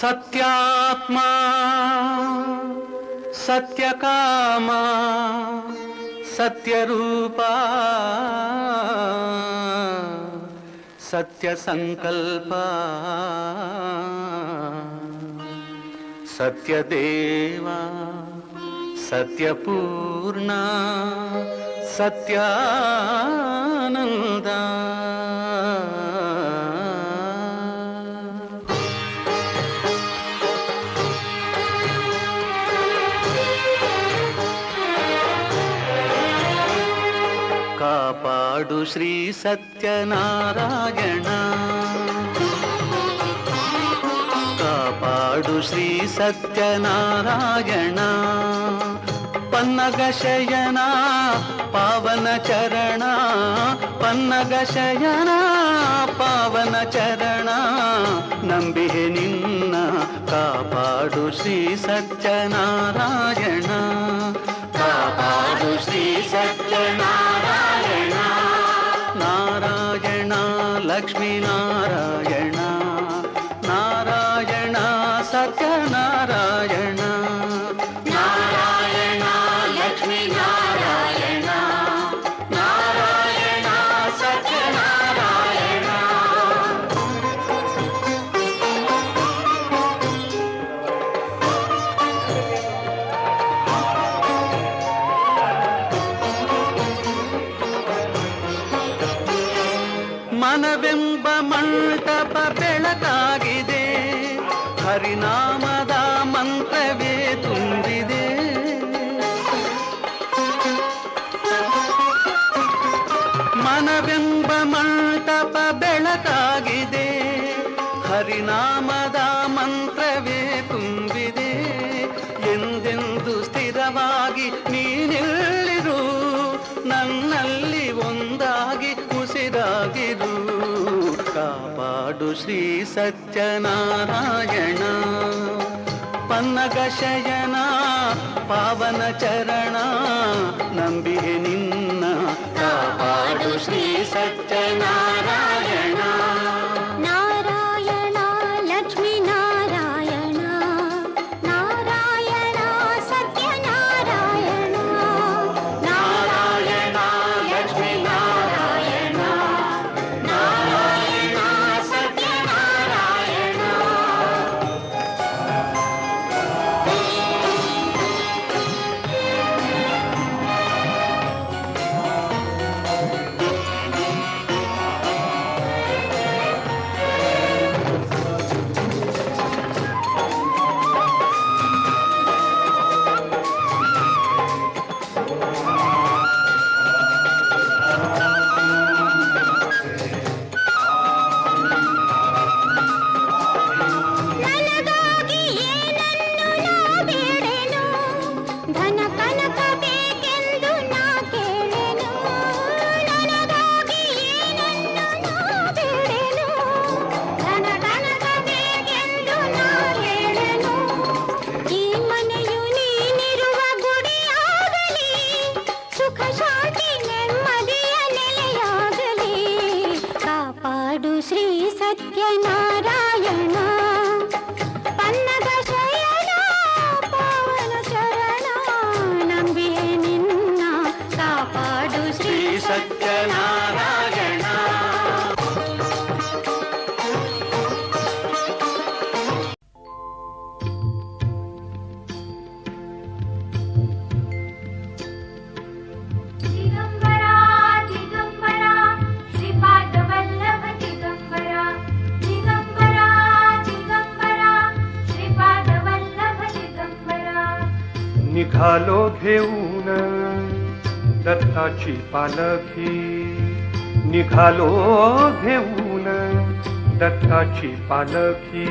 సత్యాత్మా సత్యకామా సత్యరూపా సత్యసంకల్ప సత్యదేవా సత్యపూర్ణ సత్యానందా. ಕಾಪಾಡು ಶ್ರೀ ಸತ್ಯನಾರಾಯಣ ಕಾಪಾಡು ಶ್ರೀ ಸತ್ಯನಾರಾಯಣ ಪನ್ನಗ ಶಯನ ಪಾವನ ಚರಣ ಪನ್ನಗ ಶಯನ ಪಾವನ ಚರಣ ನಂಬಿಹೆ ನಿನ್ನ ಕಾಪಾಡು ಶ್ರೀ ಸತ್ಯನಾರಾಯಣ ಕಾಪಾಡು ಶ್ರೀ ಸತ್ಯನಾರಾಯಣ லக்ஷ்மி நாராயணா நாராயணா சத்ய நாராயண ಮನವೆಂಬ ಮಂಟಪ ಬೆಳಕಾಗಿದೆ. ಹರಿನಾಮದ ಮಂತ್ರವೇ ತುಂಬಿದೆ. ಮನವೆಂಬ ಮಂಟಪ ಬೆಳಕಾಗಿದೆ. ಹರಿನಾಮದ ಮಂತ್ರವೇ ತುಂಬಿದೆ. ಎಂದೆಂದು ಸ್ಥಿರವಾಗಿ ನೀನಿಲ್ಲಿರು, ನನ್ನಲ್ಲಿ ಕಾಪಾಡು ಶ್ರೀ ಸತ್ಯನಾರಾಯಣ. ಪನ್ನಗ ಶಯನ ಪಾವನ ಚರಣ ನಂಬಿಗೆ ನಿನ್ನ. ಕಾಪಾಡು ಶ್ರೀ ಸತ್ಯನಾರಾಯಣ. आलो घेऊन दत्ताची पालखी निघालो घेऊन दत्ताची पालखी.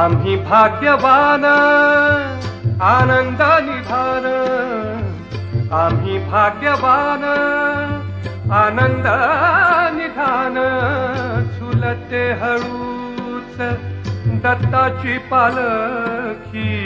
आम्ही भाग्यवान आनंद निधान आम्ही भाग्यवान आनंद निधान झुलते हळूच दत्ताची पालखी.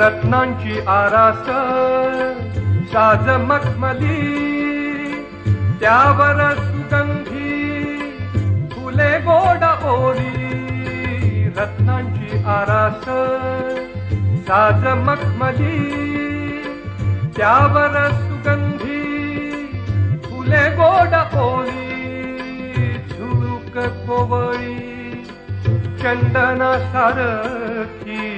रत्नांची आरास साज मखमली त्यावर सुगंधी फुले गोड ओळी रत्नांची आरास साज मखमली त्यावर सुगंधी फुले गोड ओळी झुळूक कोवळी चंदना सारखी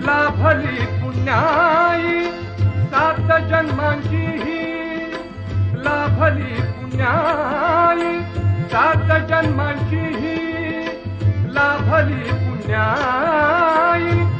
लाभली पुण्याई? सात जन्मांची ही. लाभली पुण्याई? सात जन्मांची ही. लाभली पुण्याई?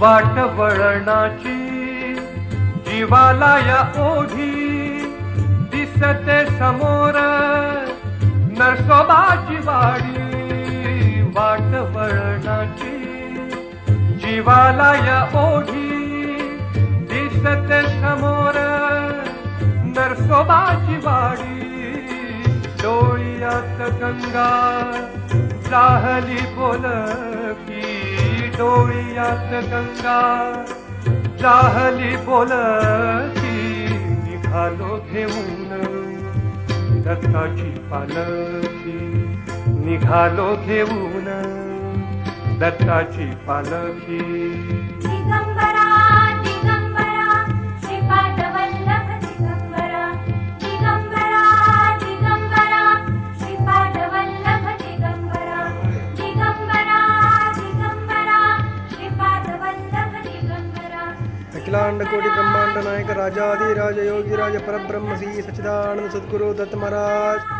वाट वळणाची जीवाला या ओढी दिसते समोर नरसोबाची वाडी. वाट वळणाची जीवाला या ओढी दिसते समोर नरसोबाची वाडी. डोळ्यात गंगा बोल की डोळ्यात गंगा जाहली बोलती निघालो घेऊन. दत्ताची पालखी निघालो घेऊन. दत्ताची पालखी राजाधिराज योगी राज परब्रह्म श्री सच्चिदानंद सद्गुरु दत्त महाराज